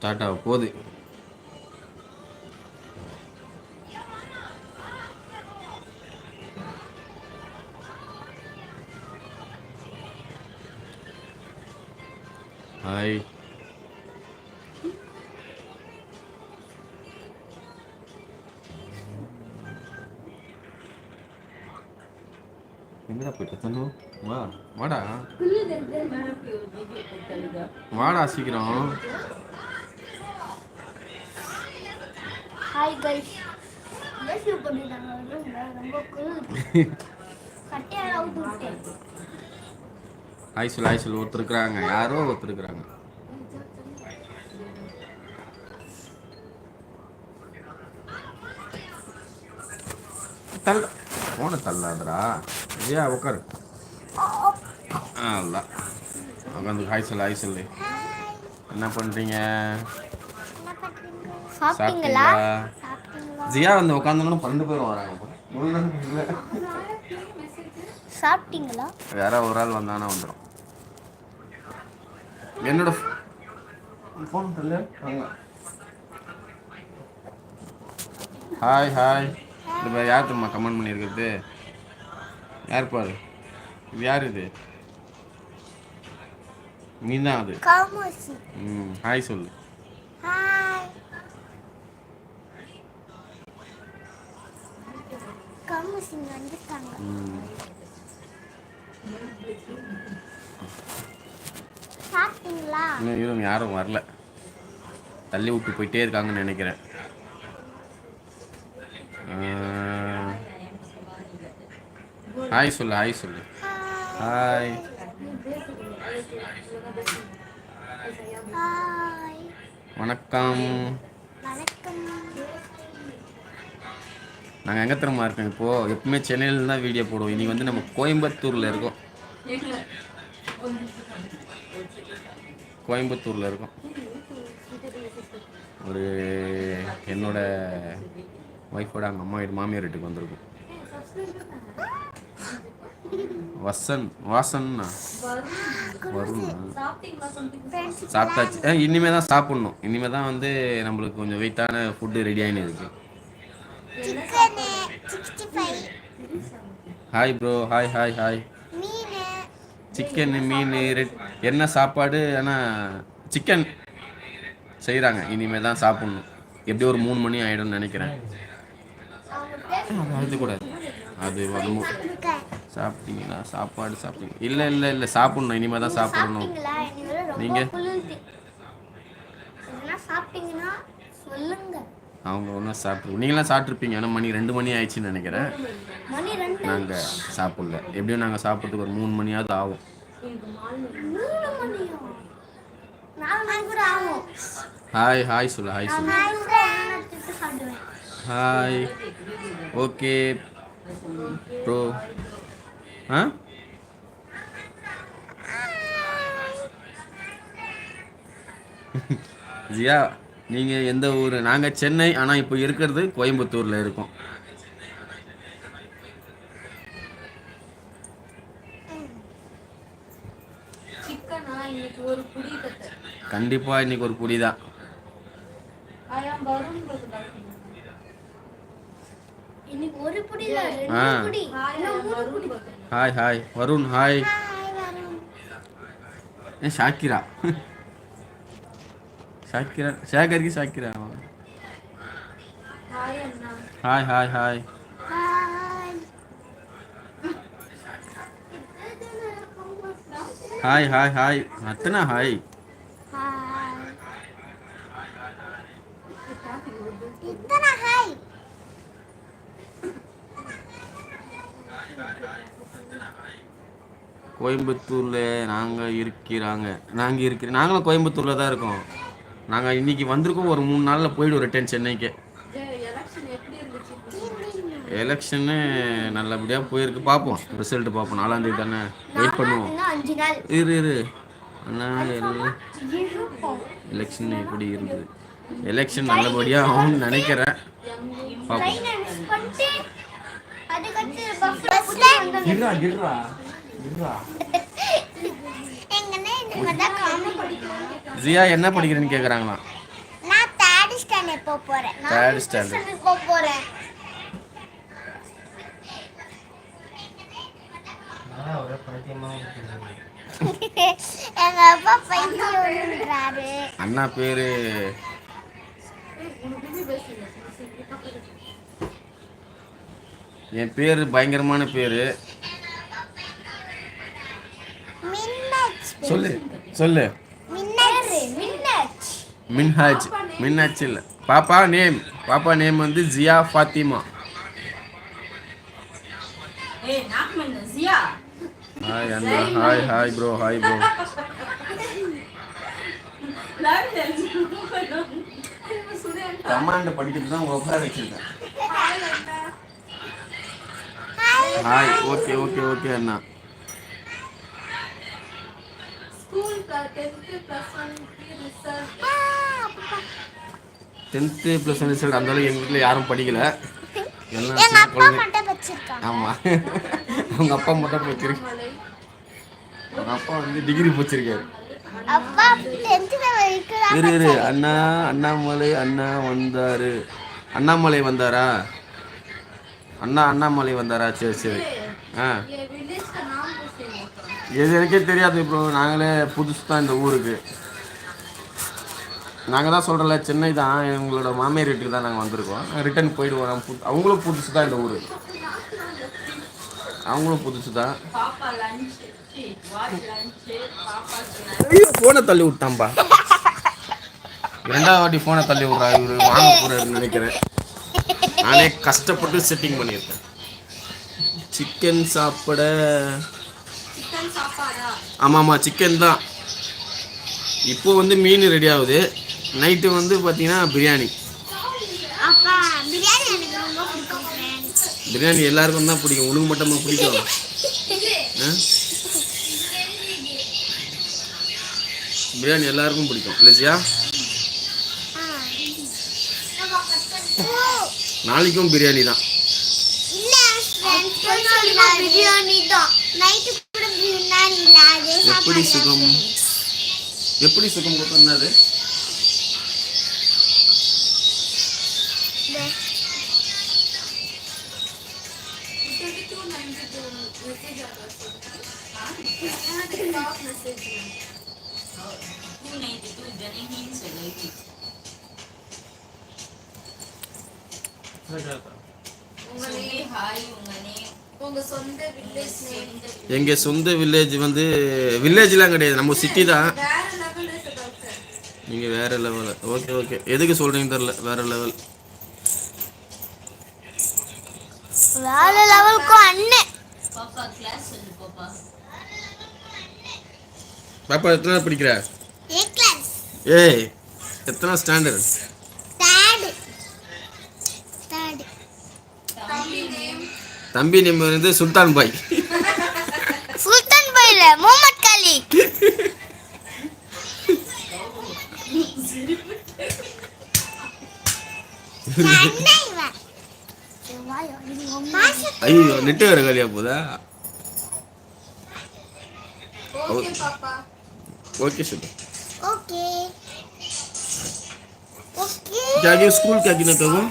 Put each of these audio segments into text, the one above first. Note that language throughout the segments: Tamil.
ஸ்டார்ட் ஆக போகுது. ஹாய் எங்கடா போயிட்ட தனு வா வாடா. வாடா சீக்கிரம். ஹாய் கைஸ் ஏசி பண்ணிட்டாங்க ரொம்ப கட்டையால விட்டேன் ஹாய் சொல் ஹாய் சொல் ஒருத்தர் இருக்கிறாங்க யாரோ ஒருத்தர் இருக்கிறாங்க தள்ள போன தள்ளாதடா. ஐயா உட்காரு ஆ இல்ல உட்காந்து ஹாய் சொல்லு ஹாய் சொல்லு என்ன பண்ணுறீங்க சாப்பிட்டீங்களா? ஜியா வந்து உட்காந்தோன்னு பன்னெண்டு பேரும் வராங்க. சாப்பிட்டீங்களா? யாரோ ஒரு ஆள் வந்தானா வந்துடும் என்னோட ஃபோன் ஹாய் ஹாய் இது யார் தெரியுமா கமெண்ட் பண்ணியிருக்கிறது? யார் பாரு? இது யார் இது? நீ தான் அது ம் ஹாய் சொல்லு ஹாய் காமோசி இங்க வந்துட்டாங்க ம் சாப்பிட்டீங்களா? இன்னும் இவங்க யாரும் வரல. தள்ளி விட்டு போயிட்டே இருக்காங்கன்னு நினைக்கிறேன். ஹாய் சொல்லு ஹாய் சொல்லு. ஹாய் ஹாய் வணக்கம். வணக்கம். நாங்கள் எங்கே திறமா இருக்கோம் இப்போது எப்பவுமே சென்னையில் தான் வீடியோ போடுவோம். இன்னைக்கு வந்து நம்ம கோயம்புத்தூரில் இருக்கோம். கோயம்புத்தூரில் இருக்கோம். ஒரு என்னோட ஒய்ஃபோட அவங்க அம்மா வீட்டு மாமியார் வீட்டுக்கு வந்திருக்கோம். வசன் வாசன்னா? வருணா? சாப்பிட்டாச்சு. ஆ இனிமே தான் சாப்பிட்ணும். இனிமேல் தான் வந்து நம்மளுக்கு கொஞ்சம் வெயிட்டான ஃபுட்டு ரெடி ஆகினு இருக்குது hi bro hi hi hi chicken மீன் என்ன சாப்பாடு? ஆனால் சிக்கன் செய்கிறாங்க இனிமே தான் சாப்பிட்ணும். எப்படி ஒரு மூணு மணி ஆகிடும்னு நினைக்கிறேன். அது கூடாது அது வந்து சாப்பிட்டீங்களா? சாப்பாடு சாப்பிட்டீங்க. இல்லை இல்லை இல்லை. சாப்பிட்ணும். இனிமே தான் சாப்பிடணும். சாப்பிட்டீங்களா எனக்கு ரொம்ப நீங்க? குளிருது எதனா சாப்பிட்டீங்கன்னா சொல்லுங்க அவங்க ஒன்றும் சாப்பிட்டு நீங்களாம் சாப்பிட்ருப்பீங்க ஆனால் மணி ரெண்டு மணி ஆயிடுச்சுன்னு நினைக்கிறேன். நாங்கள் சாப்பிடல. எப்படியும் நாங்கள் சாப்பிட்றதுக்கு ஒரு மூணு மணியாவது ஆகும். ஹாய் ஹாய் சொல்லு ஹாய் சொல்லு. ஹாய் ஓகே ப்ரோ ஆ ஜியா நீங்கள் எந்த ஊர்? நாங்கள் சென்னை ஆனால் இப்போ இருக்கிறது கோயம்புத்தூரில் இருக்கோம். சிக்கனா? இன்னைக்கு ஒரு புடி கத்தை கண்டிப்பாக இன்னைக்கு ஒரு புடி தான். Hi hi Varun hi Shakira. Shakira ஷேகருக்கு Shakira hi hi hi hi hi hi அத்தனை ஹாய் கோயம்புத்தூரில் நாங்கள் இருக்கிறாங்க. நாங்கள் இருக்கிற நாங்களும் கோயம்புத்தூரில் தான் இருக்கோம். நாங்கள் இன்னைக்கு வந்திருக்கோம். ஒரு மூணு நாளில் போயிடுவோம் ரிட்டர்ன் சென்னைக்கு. எலெக்ஷன் எப்படி இருந்துச்சு எலெக்ஷனு நல்லபடியாக போயிருக்கு பார்ப்போம் ரிசல்ட் பார்ப்போம் நாலாந்தேதி தானே வெயிட் பண்ணுவோம். இன்னும் அஞ்சு நாள் இரு. இரு இருக்கும் எலெக்ஷன் எப்படி இருந்தது? எலெக்ஷன் நல்லபடியாக ஆகும்னு நினைக்கிறேன். பார்ப்போம் அதுக்கடுத்து ஜியா என்ன படிக்கிறேன்னு ஸ்டாண்டர்ட் போக போறேன். நான் standard. போக போறேன். இருக்குது எங்க அப்பா அண்ணா பேரு. என் பேரு பயங்கரமான பேரு. சொல்லு. சொல்லு. மின்னச். மின்னச். மின்ஹாஜ் மின்ஹாஜ் இல்லை. பாப்பா நேம் பாப்பா நேம் வந்து ஜியா ஃபாத்திமா. ஹாய் அண்ணா hi hi bro hi bro comment படிக்கிறது தான் உட்கார வச்சிருக்கேன். ஹாய் அண்ணா ஹாய் ஓகே ஓகே ஓகே அண்ணா. டென்த்து ப்ளஸ் ஒன் ரிசல்ட் அந்த அளவுக்கு எங்கள் வீட்டில் யாரும் படிக்கல. எல்லாம் ஆமாம் அவங்க அப்பா மட்டும் போச்சிருக்கு மலை அவங்க அப்பா வந்து டிகிரி வரைக்கும் இரு இரு. அண்ணா அண்ணாமலை அண்ணா வந்தாரு. அண்ணாமலை வந்தாரா? அண்ணா அண்ணாமலை வந்தாரா? சரி சரி. ஆ. எது எனக்கே தெரியாது இப்போ நாங்களே புதுசு தான் இந்த ஊருக்கு. நாங்கள் தான் சொல்கிறல சென்னை தான். எங்களோட மாமியார் வீட்டுக்கு தான் நாங்கள் வந்திருக்கோம். ரிட்டர்ன் போயிடுவோம். புது அவங்களும் புதுசு தான் இந்த ஊர். அவங்களும் புதுசு தான். ஃபோனை தள்ளி விட்டான்பா. ரெண்டாவது வாட்டி ஃபோனை தள்ளி விட்றா இவர். வாங்க போகிறாருன்னு நினைக்கிறேன். நானே கஷ்டப்பட்டு செட்டிங் பண்ணியிருக்கேன். சிக்கன் சாப்பிட ஆமாம் ஆமாம் சிக்கன் தான். இப்போ வந்து மீன் ரெடி ஆகுது. நைட்டு வந்து பார்த்தீங்கன்னா பிரியாணி. பிரியாணி எல்லாருக்கும் தான் பிடிக்கும். உனக்கு மட்டுமா பிடிக்கும்? பிரியாணி எல்லாருக்கும் பிடிக்கும். இல்லைச்சியா. நாளைக்கும் பிரியாணி தான். பிரியாணி தான். நைட்டு எப்படி சுகம் எப்படி சுகம் கொடுத்தது உங்களே ஹாய் உங்களே உங்க சொந்த வில்லேஜ் நேம் எங்கள் சொந்த வில்லேஜ் வந்து வில்லேஜ்லாம் கிடையாது. நம்ம சிட்டி தான். நீங்கள் வேற லெவல் ஓகே ஓகே எதுக்கு சொல்கிறீங்க தெரில வேற லெவல் வேற லெவலுக்கும் அண்ணன் பாப்பா கிளாஸ் சொல்லு பாப்பா. பாப்பா எத்தனை படிக்கிற? ஏ கிளாஸ் ஏய் எத்தனை ஸ்டாண்டர்ட் தம்பி நம்ம வந்து சுல்தான் பாய். சுல்தான் பாய்ல முகமது காலி. ஐயோ நெட்டு வேற காலியா போதா ஓகே சார் ஓகே ஓகே. ஜாகின் ஸ்கூல் கேக்கினா தகும்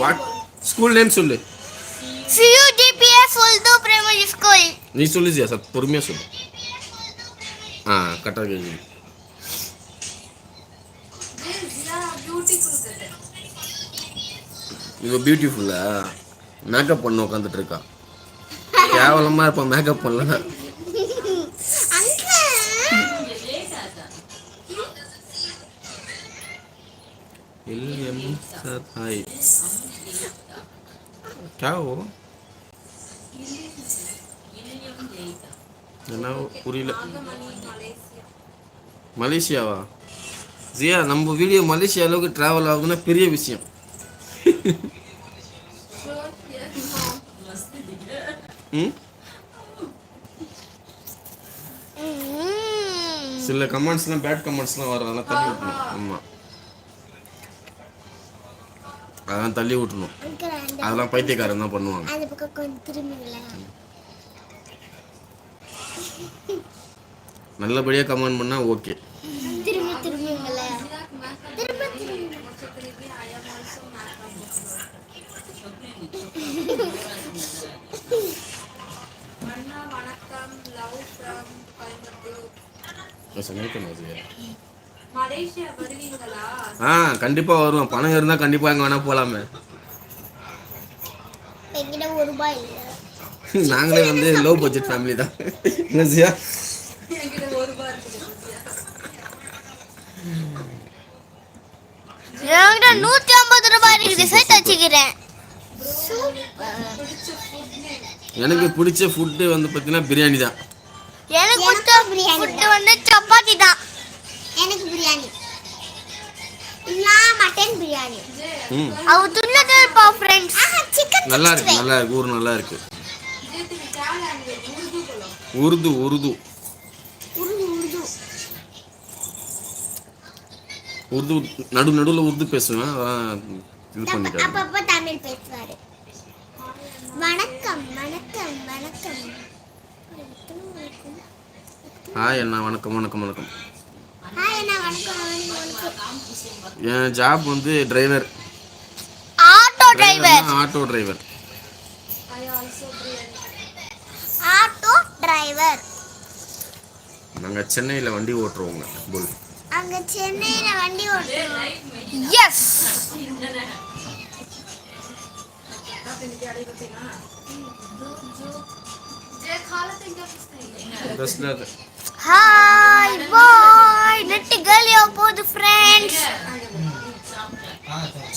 வாட் ஸ்கூல் நேம் சொல்லு. சி சொல்தோ பிரைமரி ஸ்கூல் நீ சொல்லுசியா சார் பொறுமையாக சொல்லு. ஆ கரெக்டாக கேட்குது இவ பியூட்டிஃபுல்லா மேக்கப் பண்ண உட்காந்துட்டு இருக்கா கேவலமாக இருப்பான் மேக்கப் பண்ணல எல்எம் சார் ஹாய் கேவோ என்ன புரியல. மலேசியாவா? ஜியா நம்ம வீடியோ மலேசியா அளவுக்கு ட்ராவல் ஆகுதுன்னா பெரிய விஷயம். சில கமெண்ட்ஸ்லாம் பேட் கமெண்ட்ஸ்லாம் வர்றதெல்லாம் தமிழ் ஆமாம் அதெல்லாம் தள்ளி விட்டுணும். அதெல்லாம் பைத்தியக்காரன் தான் பண்ணுவாங்க. நல்லபடியாக கமெண்ட் பண்ணால் ஓகே வணக்கம் லவ் ஃப்ரம் கோயம்புத்தூர் ஆ கண்டிப்பாக வருவோம். பணம் இருந்தால் கண்டிப்பாக அங்கே வேணால் போகலாமே நாங்களே வந்து லோ பட்ஜெட் ஃபேமிலி தான். என்ன சியா? என்கிட்ட ஒரு ரூபாய் இருக்குது என்கிட்ட நூத்தி ஐம்பது ரூபாய் இருக்குது சேர்த்து வச்சுக்கிறேன். எனக்கு பிடிச்ச ஃபுட்டு வந்து பார்த்தீங்கன்னா பிரியாணி தான். எனக்கு பிடிச்ச ஃபுட்டு வந்து சப்பாத்தி தான். எனக்கு பிரியாணி. உருது பேசுவேன் இது அண்ணா வணக்கம் வணக்கம் வணக்கம். என் ஜாப் வந்து driver auto driver auto driver I also biryani auto driver நாங்கள் சென்னையில் வண்டி ஓட்டுறவங்க புல் அங்க சென்னையில வண்டி ஓட்டுறோம் எஸ் जे खाला net girl யோ போது ஃப்ரெண்ட்ஸ்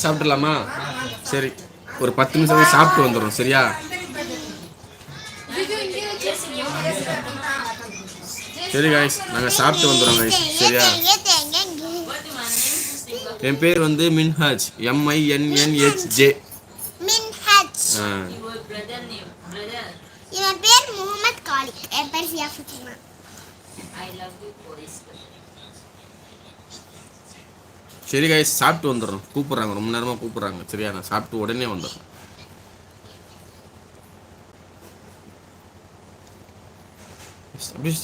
சாப்பிடலாமா? சரி ஒரு பத்து நிமிஷம் சாப்பிட்டு வந்துடும் சரியா? சரி காய்ஸ் நாங்கள் சாப்பிட்டு வந்துடுறோம் காய்ஸ் சரியா? என் பேர் வந்து மின்ஹாஜ் எம்ஐஎன்என்ஹெச்ஜே மின்ஹாஜ். என் பேர் முகமது காலிக். என் பேர் Ziya I love you police சரி காய் சாப்பிட்டு வந்துடுறோம். கூப்பிட்றாங்க ரொம்ப நேரமாக கூப்பிட்றாங்க. சரியா? நான் சாப்பிட்டு உடனே வந்துடுறேன். அப்படியே